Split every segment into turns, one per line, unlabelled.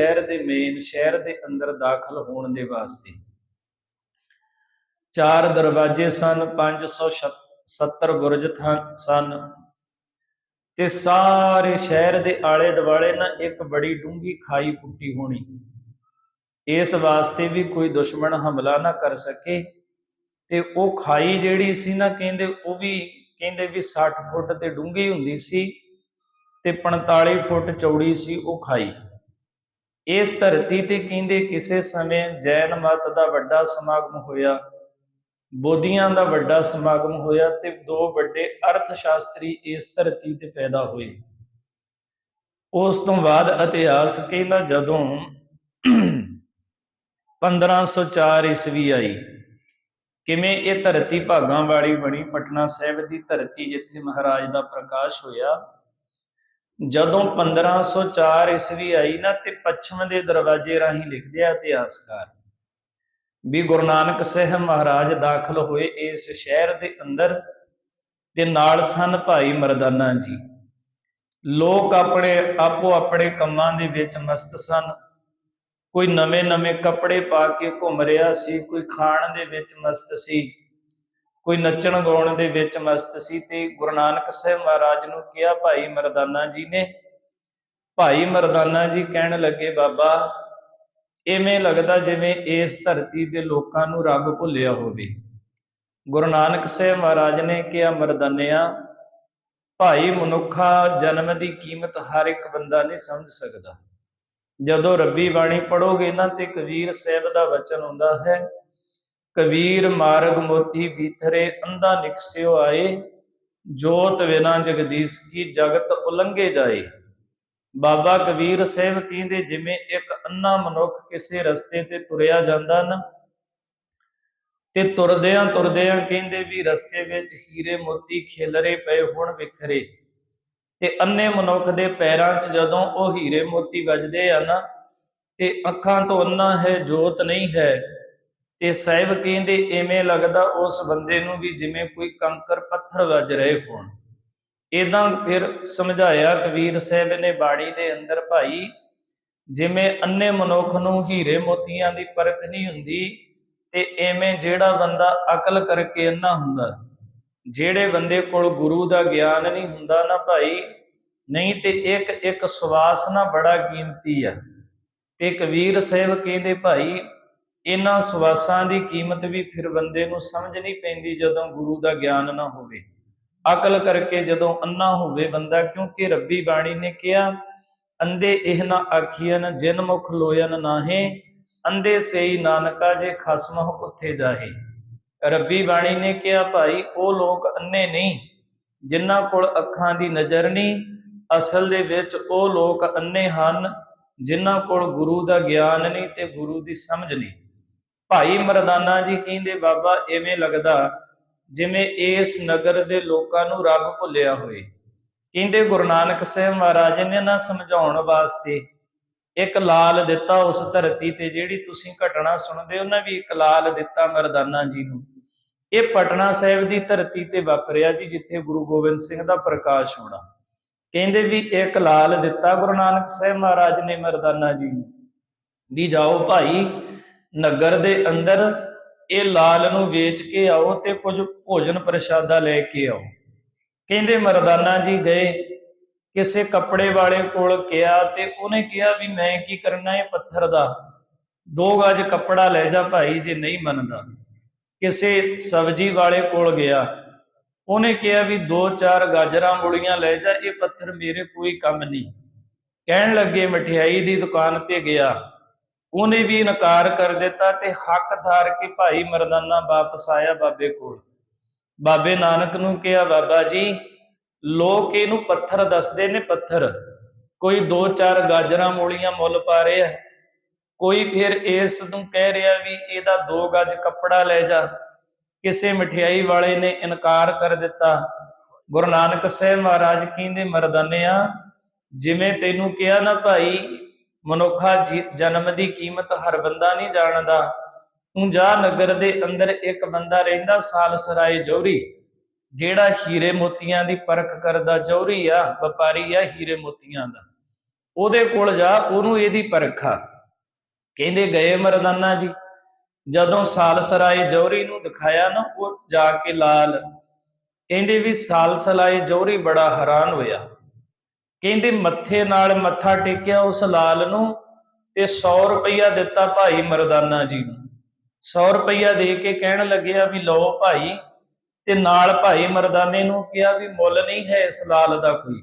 ਸ਼ਹਿਰ ਦੇ ਮੇਨ ਸ਼ਹਿਰ ਦੇ ਅੰਦਰ ਦਾਖਲ ਹੋਣ ਦੇ ਵਾਸਤੇ। ਚਾਰ ਦਰਵਾਜ਼ੇ ਸਨ 570 ਬੁਰਜ ਥਾਂ- ਸਨ। ਤੇ ਸਾਰੇ ਸ਼ਹਿਰ ਦੇ ਆਲੇ ਦੁਆਲੇ ਨਾ ਇੱਕ ਬੜੀ ਡੂੰਗੀ ਖਾਈ ਪੁੱਟੀ ਹੋਣੀ। ਇਸ ਵਾਸਤੇ ਵੀ ਕੋਈ ਦੁਸ਼ਮਣ ਹਮਲਾ ਨਾ ਕਰ ਸਕੇ। ਤੇ ਉਹ ਖਾਈ ਜਿਹੜੀ ਸੀ ਨਾ, ਕਹਿੰਦੇ ਉਹ ਵੀ, ਕਹਿੰਦੇ ਵੀ 60 ਫੁੱਟ ਤੇ ਡੂੰਗੀ ਹੁੰਦੀ ਸੀ ਤੇ 45 ਫੁੱਟ ਚੌੜੀ ਸੀ ਉਹ ਖਾਈ। ਇਸ ਧਰਤੀ ਤੇ ਕਹਿੰਦੇ ਕਿਸੇ ਸਮੇਂ ਜੈਨ ਮਤ ਦਾ ਵੱਡਾ ਸਮਾਗਮ ਹੋਇਆ, ਬੋਧੀਆਂ ਦਾ ਵੱਡਾ ਸਮਾਗਮ ਹੋਇਆ ਤੇ ਦੋ ਵੱਡੇ ਅਰਥ ਸ਼ਾਸਤਰੀ ਇਸ ਧਰਤੀ ਤੇ ਪੈਦਾ ਹੋਏ। ਉਸ ਤੋਂ ਬਾਅਦ ਇਤਿਹਾਸ ਕਹਿੰਦਾ ਜਦੋਂ 1504 ਈਸਵੀ ਆਈ, ਕਿਵੇਂ ਇਹ ਧਰਤੀ ਭਾਗਾਂ ਵਾਲੀ ਬਣੀ, ਪਟਨਾ ਸਾਹਿਬ ਦੀ ਧਰਤੀ ਜਿੱਥੇ ਮਹਾਰਾਜ ਦਾ ਪ੍ਰਕਾਸ਼ ਹੋਇਆ ਜਦੋਂ 1504 ਈਸਵੀ ਆਈ ਨਾ ਤੇ ਪੱਛਮ ਦੇ ਦਰਵਾਜ਼ੇ ਰਾਹੀਂ ਲਿਖਦੇ ਆ ਇਤਿਹਾਸਕਾਰ। ਵੀ ਗੁਰੂ ਨਾਨਕ ਸਾਹਿਬ ਮਹਾਰਾਜ ਦਾਖਲ ਹੋਏ ਇਸ ਸ਼ਹਿਰ ਦੇ ਅੰਦਰ ਤੇ ਨਾਲ ਸਨ ਭਾਈ ਮਰਦਾਨਾ ਜੀ। ਲੋਕ ਆਪਣੇ ਆਪੋ ਆਪਣੇ ਕੰਮਾਂ ਦੇ ਵਿੱਚ ਮਸਤ ਸਨ। ਕੋਈ ਨਵੇਂ-ਨਵੇਂ ਕੱਪੜੇ ਪਾ ਕੇ ਘੁੰਮ ਰਿਹਾ ਸੀ, ਕੋਈ ਖਾਣ ਦੇ ਵਿੱਚ ਮਸਤ ਸੀ। ਕੋਈ ਨੱਚਣ ਗਾਉਣ ਦੇ ਵਿੱਚ ਮਸਤ ਸੀ ਤੇ ਗੁਰੂ ਨਾਨਕ ਸਾਹਿਬ ਮਹਾਰਾਜ ਨੂੰ ਕਿਹਾ, ਭਾਈ ਮਰਦਾਨਾ ਜੀ ਨੇ ਭਾਈ ਮਰਦਾਨਾ ਜੀ ਕਹਿਣ ਲੱਗੇ, ਬਾਬਾ ਐਵੇਂ ਲੱਗਦਾ ਜਿਵੇਂ ਇਸ ਧਰਤੀ ਦੇ ਲੋਕਾਂ ਨੂੰ ਰੱਬ ਭੁੱਲਿਆ ਹੋਵੇ। ਗੁਰੂ ਨਾਨਕ ਸਾਹਿਬ ਮਹਾਰਾਜ ਨੇ ਕਿਹਾ, ਮਰਦਾਨਿਆ, ਭਾਈ ਮਨੁੱਖਾ ਜਨਮ ਦੀ ਕੀਮਤ ਹਰ ਇੱਕ ਬੰਦਾ ਨਹੀਂ ਸਮਝ ਸਕਦਾ। ਜਦੋਂ ਰੱਬੀ ਬਾਣੀ ਪੜੋਗੇ ਨਾ ਤੇ ਕਬੀਰ ਸਾਹਿਬ ਦਾ ਵਚਨ ਹੁੰਦਾ ਹੈ ਕਬੀਰ ਮਾਰਗ ਮੋਤੀ ਬੀਥਰੇ ਅੰਧਾ ਨਿਕਸਿਓ ਆਏ, ਜੋਤ ਬਿਨਾ ਜਗਦੀਸ਼ ਕੀ ਜਗਤ ਉਲੰਘੇ ਜਾਏ। ਬਾਬਾ ਕਬੀਰ ਸਾਹਿਬ ਕਹਿੰਦੇ, ਜਿਵੇਂ ਇੱਕ ਅੰਨਾ ਮਨੁੱਖ ਕਿਸੇ ਰਸਤੇ ਤੇ ਤੁਰਿਆ ਜਾਂਦਾ ਨਾ, ਤੇ ਤੁਰਦਿਆਂ ਤੁਰਦਿਆਂ ਕਹਿੰਦੇ ਵੀ ਰਸਤੇ ਵਿੱਚ ਹੀਰੇ ਮੋਤੀ ਖਿਲਰੇ ਪਏ ਹੋਣ ਵਿਖਰੇ। ਤੇ ਅੰਨੇ ਮਨੁੱਖ ਦੇ ਪੈਰਾਂ 'ਚ ਜਦੋਂ ਉਹ ਹੀਰੇ ਮੋਤੀ ਵੱਜਦੇ ਆ ਨਾ, ਤੇ ਅੱਖਾਂ ਤੋਂ ਅੰਨਾ ਹੈ, ਜੋਤ ਨਹੀਂ ਹੈ। ਤੇ ਸਾਹਿਬ ਕਹਿੰਦੇ ਐਵੇਂ ਲੱਗਦਾ ਉਸ ਬੰਦੇ ਨੂੰ ਵੀ ਜਿਵੇਂ ਕੋਈ ਕੰਕਰ ਪੱਥਰ ਵੱਜ ਰਹੇ ਹੋਣ। ਇਦਾਂ ਫਿਰ ਸਮਝਾਇਆ ਕਬੀਰ ਸਾਹਿਬ ਨੇ ਬਾਣੀ ਦੇ ਅੰਦਰ, ਭਾਈ, ਜਿਵੇਂ ਅੰਨੇ ਮਨੁੱਖ ਨੂੰ ਹੀਰੇ ਮੋਤੀਆਂ ਦੀ ਪਰਖ ਨਹੀਂ ਹੁੰਦੀ, ਤੇ ਐਵੇਂ ਜਿਹੜਾ ਬੰਦਾ ਅਕਲ ਕਰਕੇ ਅੰਨਾ ਹੁੰਦਾ, ਜਿਹੜੇ ਬੰਦੇ ਕੋਲ ਗੁਰੂ ਦਾ ਗਿਆਨ ਨਹੀਂ ਹੁੰਦਾ ਨਾ ਭਾਈ, ਨਹੀਂ ਤੇ ਇੱਕ ਇੱਕ ਸਵਾਸ ਨਾ ਬੜਾ ਕੀਮਤੀ ਆ। ਤੇ ਕਬੀਰ ਸਾਹਿਬ ਕਹਿੰਦੇ, ਭਾਈ ਇਹਨਾਂ ਸਵਾਸਾਂ ਦੀ ਕੀਮਤ ਵੀ ਫਿਰ ਬੰਦੇ ਨੂੰ ਸਮਝ ਨਹੀਂ ਪੈਂਦੀ ਜਦੋਂ ਗੁਰੂ ਦਾ ਗਿਆਨ ਨਾ ਹੋਵੇ। ਅਕਲ ਕਰਕੇ ਜਦੋਂ ਅੰਨਾ ਹੋਵੇ ਬੰਦਾ, ਕਿਉਂਕਿ ਰੱਬੀ ਬਾਣੀ ਨੇ ਕਿਹਾ ਅੰਦੇ ਇਹ ਨਾ ਆਖੀਨ ਜਿਨ ਮੁਖ ਲੋਇਨ ਨਾਹੇ ਅੰਦੇ ਸੇਈ ਨਾਨਕਾ ਜੇ ਖਸਮਹ ਉੱਥੇ ਜਾਹੇ। ਰੱਬੀ ਬਾਣੀ ਨੇ ਕਿਹਾ, ਭਾਈ, ਉਹ ਲੋਕ ਅੰਨੇ ਨਹੀਂ, ਜਿਨ੍ਹਾਂ ਕੋਲ ਅੱਖਾਂ ਦੀ ਨਜ਼ਰ ਨਹੀਂ, ਅਸਲ ਦੇ ਵਿੱਚ ਉਹ ਲੋਕ ਅੰਨੇ ਹਨ, ਜਿਨ੍ਹਾਂ ਕੋਲ ਗੁਰੂ ਦਾ ਗਿਆਨ ਨਹੀਂ ਤੇ ਗੁਰੂ ਦੀ ਸਮਝ ਨਹੀਂ। ਭਾਈ ਮਰਦਾਨਾ ਜੀ ਕਹਿੰਦੇ, ਬਾਬਾ ਐਵੇਂ ਲੱਗਦਾ ਜਿਵੇਂ ਇਸ ਨਗਰ ਦੇ ਲੋਕਾਂ ਨੂੰ ਰੱਬ ਭੁੱਲਿਆ ਹੋਵੇ। ਕਹਿੰਦੇ, ਗੁਰੂ ਨਾਨਕ ਸਾਹਿਬ ਮਹਾਰਾਜ ਨੇ ਨਾ ਸਮਝਾਉਣ ਵਾਸਤੇ ਇੱਕ ਲਾਲ ਦਿੱਤਾ ਉਸ ਧਰਤੀ ਤੇ, ਜਿਹੜੀ ਤੁਸੀਂ ਘਟਨਾ ਸੁਣਦੇ ਹੋ ਨਾ ਵੀ ਇੱਕ ਲਾਲ ਦਿੱਤਾ ਮਰਦਾਨਾ ਜੀ ਨੂੰ। ਇਹ ਪਟਨਾ ਸਾਹਿਬ ਦੀ ਧਰਤੀ ਤੇ ਵਾਪਰਿਆ ਜੀ, ਜਿੱਥੇ ਗੁਰੂ ਗੋਬਿੰਦ ਸਿੰਘ ਦਾ ਪ੍ਰਕਾਸ਼ ਹੋਣਾ। ਕਹਿੰਦੇ ਵੀ ਇੱਕ ਲਾਲ ਦਿੱਤਾ ਗੁਰੂ ਨਾਨਕ ਸਾਹਿਬ ਮਹਾਰਾਜ ਨੇ ਮਰਦਾਨਾ ਜੀ ਨੂੰ। ਵੀ ਜਾਓ ਭਾਈ ਨਗਰ ਦੇ ਅੰਦਰ ਇਹ ਲਾਲ ਨੂੰ ਵੇਚ ਕੇ ਆਓ ਤੇ ਕੁਝ ਭੋਜਨ ਪ੍ਰਸ਼ਾਦਾ ਲੈ ਕੇ ਆਓ। ਕਹਿੰਦੇ ਮਰਦਾਨਾ ਜੀ ਗਏ, ਕਿਸੇ ਕੱਪੜੇ ਵਾਲੇ ਕੋਲ ਕਿਹਾ ਤੇ ਉਹਨੇ ਕਿਹਾ ਵੀ ਮੈਂ ਕੀ ਕਰਨਾ ਹੈ ਪੱਥਰ ਦਾ? ਦੋ ਗਜ ਕੱਪੜਾ ਲੈ ਜਾ ਭਾਈ ਜੇ ਨਹੀਂ ਮੰਨਦਾ। ਕਿਸੇ ਸਬਜੀ ਵਾਲੇ ਕੋਲ ਗਿਆ। ਉਹਨੇ ਕਿਹਾ ਵੀ ਦੋ ਚਾਰ ਗਾਜਰਾਂ ਮੂਲੀਆਂ ਲੈ ਜਾ, ਇਹ ਪੱਥਰ ਮੇਰੇ ਕੋਈ ਕੰਮ ਨਹੀਂ। ਕਹਿਣ ਲੱਗੇ ਮਠਿਆਈ ਦੀ ਦੁਕਾਨ ਤੇ ਗਿਆ। ਉਹਨੇ ਵੀ ਇਨਕਾਰ ਕਰ ਦਿੱਤਾ ਤੇ ਹੱਕ ਧਾਰ ਕੇ ਭਾਈ ਮਰਦਾਨਾ ਵਾਪਸ ਆਇਆ ਬਾਬੇ ਕੋਲ। ਬਾਬੇ ਨਾਨਕ ਨੂੰ ਕਿਹਾ, ਬਾਬਾ ਜੀ, ਲੋਕ ਇਹਨੂੰ ਪੱਥਰ ਦੱਸਦੇ ਨੇ ਪੱਥਰ। ਕੋਈ ਦੋ ਚਾਰ ਗਾਜਰਾਂ ਮੂਲੀਆਂ ਮੁੱਲ ਪਾ ਰਿਹਾ ਕੋਈ ਫਿਰ ਇਸ ਨੂੰ ਕਹਿ ਰਿਹਾ ਵੀ ਇਹਦਾ ਦੋ ਗਜ ਕੱਪੜਾ ਲੈ ਜਾ। ਕਿਸੇ ਮਠਿਆਈ ਵਾਲੇ ਨੇ ਇਨਕਾਰ ਕਰ ਦਿੱਤਾ। ਗੁਰੂ ਨਾਨਕ ਸਾਹਿਬ ਮਹਾਰਾਜ ਕਹਿੰਦੇ, ਮਰਦਾਨਿਆ, ਜਿਵੇਂ ਤੈਨੂੰ ਕਿਹਾ ਨਾ ਭਾਈ ਮਨੁੱਖਾ ਜੀ- ਜਨਮ ਦੀ ਕੀਮਤ ਹਰ ਬੰਦਾ ਨਹੀਂ ਜਾਣਦਾ। ਤੂੰ ਜਾ ਨਗਰ ਦੇ ਅੰਦਰ ਇੱਕ ਬੰਦਾ ਰਹਿੰਦਾ, ਸਾਲ ਸਰਾਏ ਜੌਹਰੀ। ਜਿਹੜਾ ਹੀਰੇ ਮੋਤੀਆਂ ਦੀ ਪਰਖ ਕਰਦਾ, ਜੌਹਰੀ ਆ, ਵਪਾਰੀ ਆ ਹੀਰੇ ਮੋਤੀਆਂ ਦਾ। ਉਹਦੇ ਕੋਲ ਜਾ, ਉਹਨੂੰ ਇਹਦੀ ਪਰਖਾ ਕਹਿੰਦੇ ਗਏ ਮਰਦਾਨਾ ਜੀ, ਜਦੋਂ ਸਾਲਸਰਾਏ ਜੌਹਰੀ ਨੂੰ ਦਿਖਾਇਆ ਨਾ, ਉਹ ਜਾ ਕੇ ਲਾਲ। ਕਹਿੰਦੇ ਵੀ ਸਾਲਸਲਾਏ ਜੌਹਰੀ ਬੜਾ ਹੈਰਾਨ ਹੋਇਆ। ਕਹਿੰਦੇ ਮੱਥੇ ਨਾਲ ਮੱਥਾ ਟੇਕਿਆ ਉਸ ਲਾਲ ਨੂੰ ਤੇ 100 ਰੁਪਈਆ ਦਿੱਤਾ ਭਾਈ ਮਰਦਾਨਾ ਜੀ ਨੂੰ। 100 ਰੁਪਈਆ ਦੇ ਕੇ ਕਹਿਣ ਲੱਗਿਆ ਵੀ ਲਓ ਭਾਈ, ਤੇ ਨਾਲ ਭਾਈ ਮਰਦਾਨੇ ਨੂੰ ਕਿਹਾ ਵੀ ਮੁੱਲ ਨਹੀਂ ਹੈ ਇਸ ਲਾਲ ਦਾ ਕੋਈ।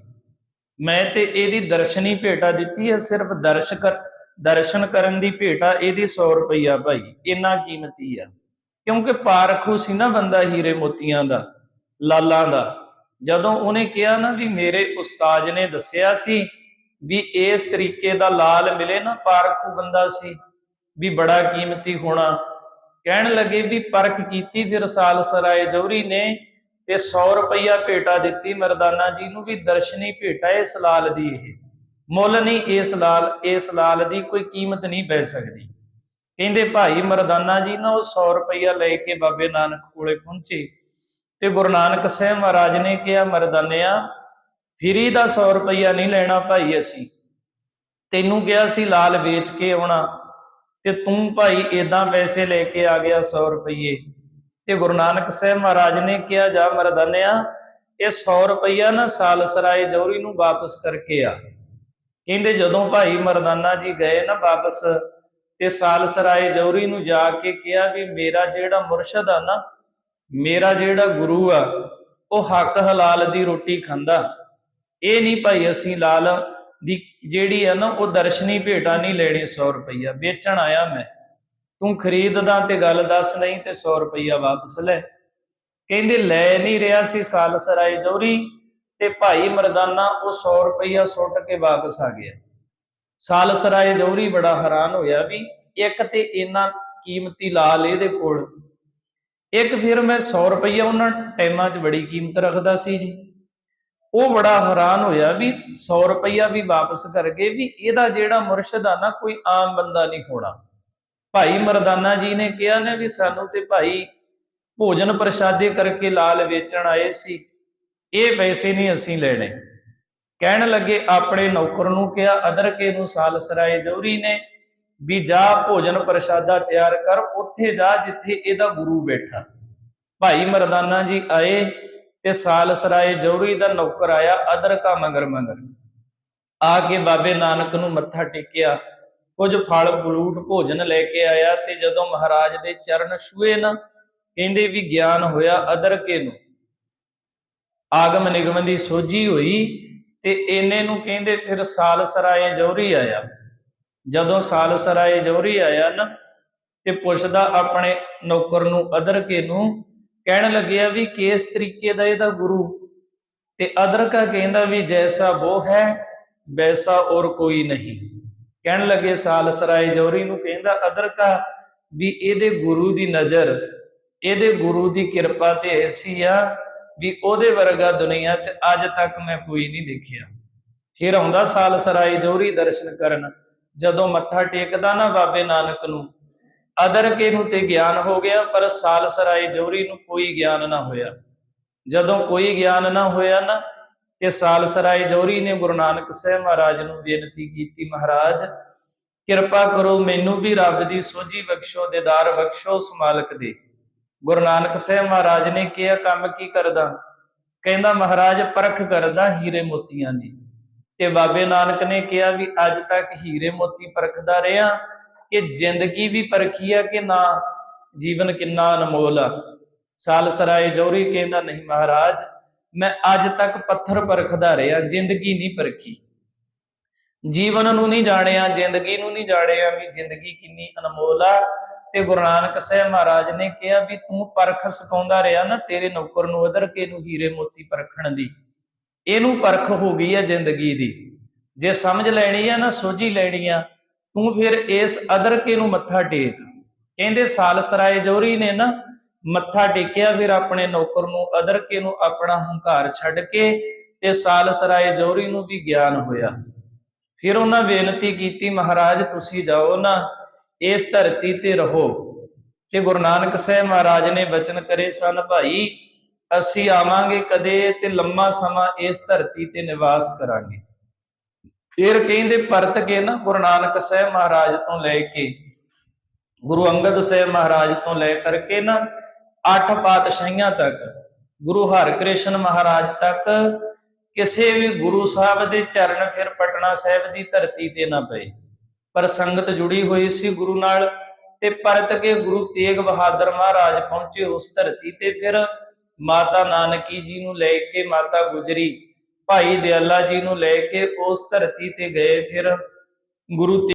ਮੈਂ ਤੇ ਇਹਦੀ ਦਰਸ਼ਨੀ ਭੇਟਾ ਦਿੱਤੀ ਹੈ, ਸਿਰਫ ਦਰਸ਼ ਕਰ, ਦਰਸ਼ਨ ਕਰਨ ਦੀ ਭੇਟਾ ਇਹਦੀ 100 ਰੁਪਈਆ ਭਾਈ, ਇੰਨਾ ਕੀਮਤੀ ਆ। ਕਿਉਂਕਿ ਪਾਰਖੂ ਸੀ ਨਾ ਬੰਦਾ ਹੀਰੇ ਮੋਤੀਆਂ ਦਾ, ਲਾਲਾਂ ਦਾ। ਜਦੋਂ ਉਹਨੇ ਕਿਹਾ ਨਾ ਵੀ ਮੇਰੇ ਉਸਤਾਦ ਨੇ ਦੱਸਿਆ ਸੀ ਵੀ ਇਸ ਤਰੀਕੇ ਦਾ ਲਾਲ ਮਿਲੇ ਨਾ ਪਾਰਖੂ ਬੰਦਾ ਸੀ, ਵੀ ਬੜਾ ਕੀਮਤੀ ਹੋਣਾ। ਕਹਿਣ ਲੱਗੇ ਵੀ ਪਰਖ ਕੀਤੀ ਫਿਰ ਸਾਲ ਸਰਾਏ ਜੌਹਰੀ ਨੇ ਤੇ 100 ਰੁਪਈਆ ਭੇਟਾ ਦਿੱਤੀ ਮਰਦਾਨਾ ਜੀ ਨੂੰ ਵੀ ਦਰਸ਼ਨੀ ਭੇਟਾ ਇਸ ਲਾਲ ਦੀ ਇਹ। ਮੁੱਲ ਨਹੀਂ ਇਸ ਲਾਲ ਇਸ ਲਾਲ ਦੀ ਕੋਈ ਕੀਮਤ ਨਹੀਂ ਪੈ ਸਕਦੀ। ਕਹਿੰਦੇ ਭਾਈ ਮਰਦਾਨਾ ਜੀ ਨਾ ਉਹ 100 ਰੁਪਇਆ ਲੈ ਕੇ ਬਾਬੇ ਨਾਨਕ ਕੋਲੇ ਪਹੁੰਚੇ। ਤੇ ਗੁਰੂ ਨਾਨਕ ਸਾਹਿਬ ਮਹਾਰਾਜ ਨੇ ਕਿਹਾ, ਮਰਦਾਨਿਆ, ਫਰੀ ਦਾ 100 ਰੁਪਇਆ ਨਹੀਂ ਲੈਣਾ ਭਾਈ ਅਸੀਂ। ਤੈਨੂੰ ਕਿਹਾ ਸੀ ਲਾਲ ਵੇਚ ਕੇ ਆਉਣਾ, ਤੇ ਤੂੰ ਭਾਈ ਇਦਾਂ ਪੈਸੇ ਲੈ ਕੇ ਆ ਗਿਆ 100 ਰੁਪਏ ਤੇ ਗੁਰੂ ਨਾਨਕ ਸਾਹਿਬ ਮਹਾਰਾਜ ਨੇ ਕਿਹਾ, ਜਾ ਮਰਦਾਨਿਆ, ਇਹ 100 ਰੁਪਇਆ ਨਾ ਸਾਲਸਰਾਏ ਜੌਹਰੀ ਨੂੰ ਵਾਪਸ ਕਰਕੇ ਆ। ਕਹਿੰਦੇ, ਜਦੋਂ ਭਾਈ ਮਰਦਾਨਾ ਜੀ ਗਏ ਨਾ ਵਾਪਸ, ਤੇ ਸਾਲਸਰਾਏ ਜੌਹਰੀ ਨੂੰ ਜਾ ਕੇ ਕਿਹਾ ਵੀ ਮੇਰਾ ਜਿਹੜਾ ਮੁਰਸ਼ਦ ਆ ਨਾ ਮੇਰਾ ਜਿਹੜਾ ਗੁਰੂ ਆ, ਉਹ ਹੱਕ ਹਲਾਲ ਦੀ ਰੋਟੀ ਖਾਂਦਾ। ਇਹ ਨਹੀਂ ਭਾਈ ਅਸੀਂ ਲਾਲ ਦੀ ਜਿਹੜੀ ਆ ਨਾ, ਉਹ ਦਰਸ਼ਨੀ ਭੇਟਾ ਨਹੀਂ ਲੈਣੀ 100 ਰੁਪਈਆ, ਵੇਚਣ ਆਇਆ ਮੈਂ। ਤੂੰ ਖਰੀਦਦਾ ਤੇ ਗੱਲ ਦੱਸ ਨਹੀਂ ਤੇ 100 ਰੁਪਈਆ ਵਾਪਸ ਲੈ। ਕਹਿੰਦੇ, ਲੈ ਨਹੀਂ ਰਿਹਾ ਸੀ ਸਾਲਸਰਾਏ ਜੌਹਰੀ ਤੇ ਭਾਈ ਮਰਦਾਨਾ, ਉਹ 100 ਰੁਪਈਆ ਸੁੱਟ ਕੇ ਵਾਪਸ ਆ ਗਿਆ। ਸਾਲਸਰਾਏ ਜੌਹਰੀ ਬੜਾ ਹੈਰਾਨ ਹੋਇਆ ਵੀ ਇੱਕ ਤੇ ਇੰਨਾ ਕੀਮਤੀ ਲਾਲ ਇਹਦੇ ਕੋਲ ਇੱਕ ਫਿਰ ਮੈਂ 100 ਰੁਪਈਆ ਉਹਨਾਂ ਟਾਈਮਾਂ 'ਚ ਬੜੀ ਕੀਮਤ ਰੱਖਦਾ ਸੀ ਜੀ। ਉਹ ਬੜਾ ਹੈਰਾਨ ਹੋਇਆ ਵੀ 100 ਰੁਪਈਆ ਵੀ ਵਾਪਸ ਕਰ ਗਏ ਵੀ ਇਹਦਾ ਜਿਹੜਾ ਮੁਰਸ਼ਦ ਆ ਨਾ ਕੋਈ ਆਮ ਬੰਦਾ ਨਹੀਂ ਹੋਣਾ। ਭਾਈ ਮਰਦਾਨਾ ਜੀ ਨੇ ਕਿਹਾ ਨੇ ਵੀ ਸਾਨੂੰ ਤੇ ਭਾਈ ਭੋਜਨ ਪ੍ਰਸ਼ਾਦੇ ਕਰਕੇ ਲਾਲ ਵੇਚਣ ਆਏ ਸੀ। ਇਹ ਪੈਸੇ ਨਹੀਂ ਅਸੀਂ ਲੈਣੇ। ਕਹਿਣ ਲੱਗੇ, ਆਪਣੇ ਨੌਕਰ ਨੂੰ ਕਿਹਾ, ਅਦਰਕੇ ਨੂੰ ਸਾਲਸਰਾਏ ਜੌਹਰੀ ਨੇ। ਵੀ ਜਾ ਭੋਜਨ ਪ੍ਰਸ਼ਾਦਾ ਤਿਆਰ ਕਰ, ਉੱਥੇ ਜਾ ਜਿੱਥੇ ਇਹਦਾ ਗੁਰੂ ਬੈਠਾ। ਭਾਈ ਮਰਦਾਨਾ ਜੀ ਆਏ ਤੇ ਸਾਲਸਰਾਏ ਜੌਹਰੀ ਦਾ ਨੌਕਰ ਆਇਆ ਅਦਰਕਾ ਮਗਰ ਮਗਰ। ਆ ਕੇ ਬਾਬੇ ਨਾਨਕ ਨੂੰ ਮੱਥਾ ਟੇਕਿਆ, ਕੁਝ ਫਲ ਬਲੂਟ ਭੋਜਨ ਲੈ ਕੇ ਆਇਆ ਤੇ ਜਦੋਂ ਮਹਾਰਾਜ ਦੇ ਚਰਨ ਛੂਏ ਨਾ, ਕਹਿੰਦੇ ਵੀ ਗਿਆਨ ਹੋਇਆ ਅਦਰਕੇ ਨੂੰ। ਆਗਮ ਨਿਗਮ ਦੀ ਸੋਝੀ ਹੋਈ ਤੇ ਇਹਨੇ ਨੂੰ ਕਹਿੰਦੇ ਫਿਰ ਸਾਲਸਰਾਏ ਜੌਹਰੀ ਆਇਆ। ਜਦੋਂ ਸਾਲਸਰਾਏ ਜੌਹਰੀ ਆਇਆ ਨਾ, ਤੇ ਪੁੱਛਦਾ ਆਪਣੇ ਨੌਕਰ ਨੂੰ ਅਦਰਕੇ ਨੂੰ, ਕਹਿਣ ਲੱਗਿਆ ਵੀ ਕਿਸ ਤਰੀਕੇ ਦਾ ਇਹਦਾ ਗੁਰੂ? ਤੇ ਅਦਰਕਾ ਕਹਿੰਦਾ ਵੀ ਜੈਸਾ ਉਹ ਹੈ, ਵੈਸਾ ਔਰ ਕੋਈ ਨਹੀਂ। ਕਹਿਣ ਲੱਗੇ ਸਾਲਸਰਾਏ ਜੌਹਰੀ ਨੂੰ ਕਹਿੰਦਾ ਅਦਰਕਾ ਵੀ ਇਹਦੇ ਗੁਰੂ ਦੀ ਨਜ਼ਰ, ਇਹਦੇ ਗੁਰੂ ਦੀ ਕਿਰਪਾ ਤੇ ਐਸੀ ਆ ਵੀ ਉਹਦੇ ਵਰਗਾ ਦੁਨੀਆ 'ਚ ਅੱਜ ਤੱਕ ਮੈਂ ਕੋਈ ਨਹੀਂ ਦੇਖਿਆ। ਫਿਰ ਆਉਂਦਾ ਸਾਲਸਰਾਏ ਜੌਹਰੀ ਦਰਸ਼ਨ ਕਰਨ। ਜਦੋਂ ਮੱਥਾ ਟੇਕਦਾ ਨਾ ਬਾਬੇ ਨਾਨਕ ਨੂੰ ਅਦਰਕੇ ਨੂੰ ਤੇ ਗਿਆਨ ਹੋ ਗਿਆ, ਪਰ ਸਾਲਸਰਾਏ ਜੌਹਰੀ ਨੂੰ ਕੋਈ ਗਿਆਨ ਨਾ ਹੋਇਆ। ਜਦੋਂ ਕੋਈ ਗਿਆਨ ਨਾ ਹੋਇਆ ਨਾ, ਤੇ ਸਾਲਸਰਾਏ ਜੌਹਰੀ ਨੇ ਗੁਰੂ ਨਾਨਕ ਸਾਹਿਬ ਮਹਾਰਾਜ ਨੂੰ ਬੇਨਤੀ ਕੀਤੀ, ਮਹਾਰਾਜ, ਕਿਰਪਾ ਕਰੋ ਮੈਨੂੰ ਵੀ ਰੱਬ ਦੀ ਸੋਝੀ ਬਖਸ਼ੋ, ਦੇਦਾਰ ਬਖਸ਼ੋ, ਉਸ ਮਾਲਕ ਦੇ। ਗੁਰੂ ਨਾਨਕ ਸਾਹਿਬ ਮਹਾਰਾਜ ਨੇ ਕਿਹਾ, ਕੰਮ ਕੀ ਕਰਦਾ? ਕਹਿੰਦਾ, ਮਹਾਰਾਜ, ਪਰਖ ਕਰਦਾ ਹੀਰੇ ਮੋਤੀਆਂ ਦੀ। ਤੇ ਬਾਬੇ ਨਾਨਕ ਨੇ ਕਿਹਾ ਵੀ ਅੱਜ ਤੱਕ ਹੀਰੇ ਮੋਤੀ ਪਰਖਦਾ ਰਿਹਾ ਕਿ ਜ਼ਿੰਦਗੀ ਵੀ ਪਰਖੀ ਆ ਕਿ ਨਾ, ਜੀਵਨ ਕਿੰਨਾ ਅਨਮੋਲ ਆ। ਸਾਲਸਰਾਏ ਜੌਹਰੀ ਕਹਿੰਦਾ, ਨਹੀਂ ਮਹਾਰਾਜ, ਮੈਂ ਅੱਜ ਤੱਕ ਪੱਥਰ ਪਰਖਦਾ ਰਿਹਾ, ਜ਼ਿੰਦਗੀ ਨਹੀਂ ਪਰਖੀ। ਜੀਵਨ ਨੂੰ ਨਹੀਂ ਜਾਣਿਆ, ਜ਼ਿੰਦਗੀ ਨੂੰ ਨਹੀਂ ਜਾਣਿਆ ਵੀ ਜ਼ਿੰਦਗੀ ਕਿੰਨੀ ਅਨਮੋਲ ਆ। ਤੇ ਗੁਰੂ ਨਾਨਕ ਸਾਹਿਬ ਮਹਾਰਾਜ ਨੇ ਕਿਹਾ ਵੀ ਤੂੰ ਪਰਖ ਸਿਖਾਉਂਦਾ ਰਿਹਾ ਨਾ ਤੇਰੇ ਨੌਕਰ ਨੂੰ ਅਦਰ ਕੇ ਨੂੰ ਹੀਰੇ ਮੋਤੀ ਪਰਖਣ ਦੀ। ਇਹਨੂੰ ਪਰਖ ਹੋ ਗਈ ਹੈ ਜ਼ਿੰਦਗੀ ਦੀ। ਜੇ ਸਮਝ ਲੈਣੀ ਆ ਨਾ, ਸੋਝੀ ਲੈਣੀ ਆ, ਤੂੰ ਫਿਰ ਇਸ ਅਦਰਕੇ ਨੂੰ ਮੱਥਾ ਟੇਕ। ਕਹਿੰਦੇ ਸਾਲਸਰਾਏ ਜੌਹਰੀ ਨੇ ਨਾ, ਮੱਥਾ ਟੇਕਿਆ ਫਿਰ ਆਪਣੇ ਨੌਕਰ ਨੂੰ, ਅਦਰਕੇ ਨੂੰ ਆਪਣਾ ਹੰਕਾਰ ਛੱਡ ਕੇ ਤੇ ਸਾਲਸਰਾਏ ਜੌਹਰੀ ਨੂੰ ਵੀ ਗਿਆਨ ਹੋਇਆ। ਫਿਰ ਉਹਨਾਂ ਬੇਨਤੀ ਕੀਤੀ, ਮਹਾਰਾਜ, ਤੁਸੀਂ ਜਾਓ ਨਾ, ਇਸ ਧਰਤੀ ਤੇ ਰਹੋ। ਤੇ ਗੁਰੂ ਨਾਨਕ ਸਾਹਿਬ ਮਹਾਰਾਜ ਨੇ ਬਚਨ ਕਰੇ, ਸਨ ਭਾਈ ਅਸੀਂ ਆਵਾਂਗੇ ਕਦੇ ਤੇ ਲੰਮਾ ਸਮਾਂ ਇਸ ਧਰਤੀ ਤੇ ਨਿਵਾਸ ਕਰਾਂਗੇ। ਫਿਰ ਕਹਿੰਦੇ ਪਰਤ ਕੇ ਨਾ ਗੁਰੂ ਨਾਨਕ ਸਾਹਿਬ ਮਹਾਰਾਜ ਤੋਂ ਲੈ ਕੇ, ਗੁਰੂ ਅੰਗਦ ਸਾਹਿਬ ਮਹਾਰਾਜ ਤੋਂ ਲੈ ਕਰਕੇ ਨਾ ਅੱਠ ਪਾਤਸ਼ਾਹੀਆਂ ਤੱਕ, ਗੁਰੂ ਹਰਿਕ੍ਰਿਸ਼ਨ ਮਹਾਰਾਜ ਤੱਕ, ਕਿਸੇ ਵੀ ਗੁਰੂ ਸਾਹਿਬ ਦੇ ਚਰਨ ਫਿਰ ਪਟਨਾ ਸਾਹਿਬ ਦੀ ਧਰਤੀ ਤੇ ਨਾ ਪਏ। ਪਰ ਸੰਗਤ ਜੁੜੀ ਹੋਈ ਸੀ ਗੁਰੂ ਨਾਲ ਤੇ ਪਰਤ ਕੇ ਗੁਰੂ ਤੇਗ ਬਹਾਦਰ ਮਹਾਰਾਜ ਪਹੁੰਚੇ ਉਸ ਧਰਤੀ ਤੇ ਫਿਰ ਮਾਤਾ ਨਾਨਕੀ ਜੀ ਨੂੰ ਲੈ ਕੇ ਮਾਤਾ ਗੁਜਰੀ, ਭਾਈ ਦਿਆਲਾ ਜੀ ਨੂੰ ਲੈ ਕੇ ਉਸ ਧਰਤੀ ਤੇ ਗਏ, ਫਿਰ ਗੁਰੂ